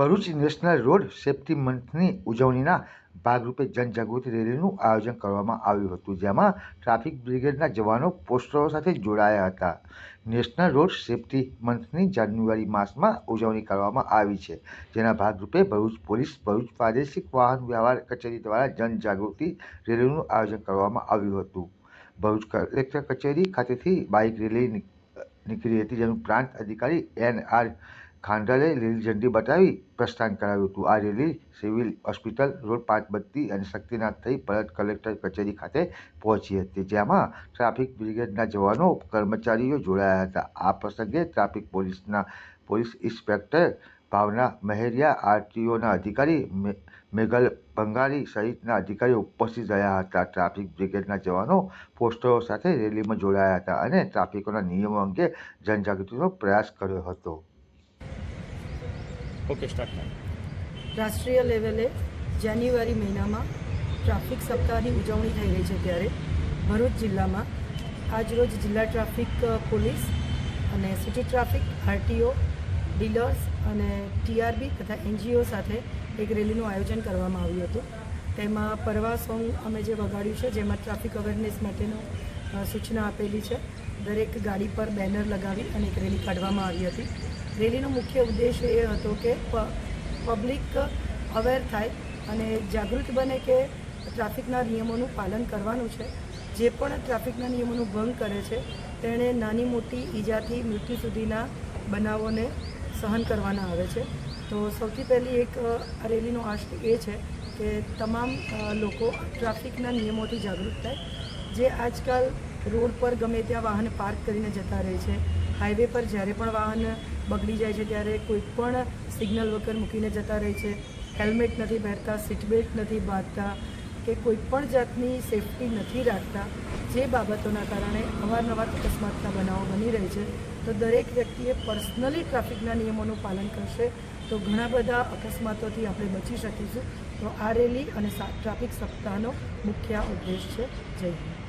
Bharuch national road safety મંથની ઉજવણીના ભાગરૂપે જનજાગૃતિ રેલીનું આયોજન કરવામાં આવ્યું હતું, જેમાં ટ્રાફિક બ્રિગેડના જવાનો પોસ્ટરો સાથે જોડાયા હતા. નેશનલ રોડ સેફ્ટી મંથની જાન્યુઆરી માસમાં ઉજવણી કરવામાં આવી છે, જેના ભાગરૂપે ભરૂચ પોલીસ, ભરૂચ પ્રાદેશિક વાહન વ્યવહાર કચેરી દ્વારા જનજાગૃતિ રેલીનું આયોજન કરવામાં આવ્યું હતું. ભરૂચ કલેક્ટર કચેરી ખાતેથી બાઇક રેલી નીકળી હતી, જેનું પ્રાંત અધિકારી એન આર ખાંડલે લીલી ઝંડી બતાવી પ્રસ્થાન કરાવ્યું હતું. આ રેલી સિવિલ હોસ્પિટલ રોડ પાંચ બત્તી અને શક્તિનાથ થઈ પરત કલેક્ટર કચેરી ખાતે પહોંચી હતી, જેમાં ટ્રાફિક બ્રિગેડના જવાનો, કર્મચારીઓ જોડાયા હતા. આ પ્રસંગે ટ્રાફિક પોલીસના પોલીસ ઇન્સ્પેક્ટર ભાવના મહેરિયા, આરટીઓના અધિકારી મેઘલ ભંગારી સહિતના અધિકારીઓ ઉપસ્થિત રહ્યા હતા. ટ્રાફિક બ્રિગેડના જવાનો પોસ્ટરો સાથે રેલીમાં જોડાયા હતા અને ટ્રાફિકોના નિયમો અંગે જનજાગૃતિનો પ્રયાસ કર્યો હતો. ઓકે સ્ટાર્ટ રાષ્ટ્રીય લેવલે જાન્યુઆરી મહિનામાં ટ્રાફિક સપ્તાહની ઉજવણી થઈ રહી છે ત્યારે ભરૂચ જિલ્લામાં આજરોજ જિલ્લા ટ્રાફિક પોલીસ અને સિટી ટ્રાફિક, આરટીઓ, ડીલર્સ અને ટીઆરબી તથા એનજીઓ સાથે એક રેલીનું આયોજન કરવામાં આવ્યું હતું. તેમાં પરવા સોંગ અમે જે વગાડ્યું છે, જેમાં ટ્રાફિક અવેરનેસ માટેનું સૂચના આપેલી છે, દરેક ગાડી પર બેનર લગાવી અને એક રેલી કાઢવામાં આવી હતી. રેલીનો મુખ્ય ઉદ્દેશ એ હતો કે પબ્લિક અવેર થાય અને જાગૃત બને કે ટ્રાફિકના નિયમોનું પાલન કરવાનું છે. જે પણ ટ્રાફિકના નિયમોનું ભંગ કરે છે, તેણે નાની મોટી ઈજાથી મૃત્યુ સુધીના બનાવોને સહન કરવાના આવે છે. તો સૌથી પહેલી એક આ રેલીનો આશય એ છે કે તમામ લોકો ટ્રાફિકના નિયમોથી જાગૃત થાય. જે આજકાલ રોડ પર ગમે ત્યાં વાહન પાર્ક કરીને જતા રહે છે. હાઈવે પર જ્યારે પણ વાહન બગડી જાય છે ત્યારે કોઈ પણ સિગ્નલ વગર મૂકીને જતા રહે છે. હેલ્મેટ નથી પહેરતા સીટબેલ્ટ નથી બાંધતા કે કોઈ પણ જાતની સેફટી નથી રાખતા. જે બાબતોના કારણે અવારનવાર અકસ્માતના બનાવો બની રહે છે. તો દરેક વ્યક્તિએ પર્સનલી ટ્રાફિકના નિયમોનું પાલન કરશે તો ઘણા બધા અકસ્માતોથી આપણે બચી શકીશું. તો આ રેલી અને ટ્રાફિક સપ્તાહનો મુખ્ય ઉદ્દેશ છે. જય હિન્દ.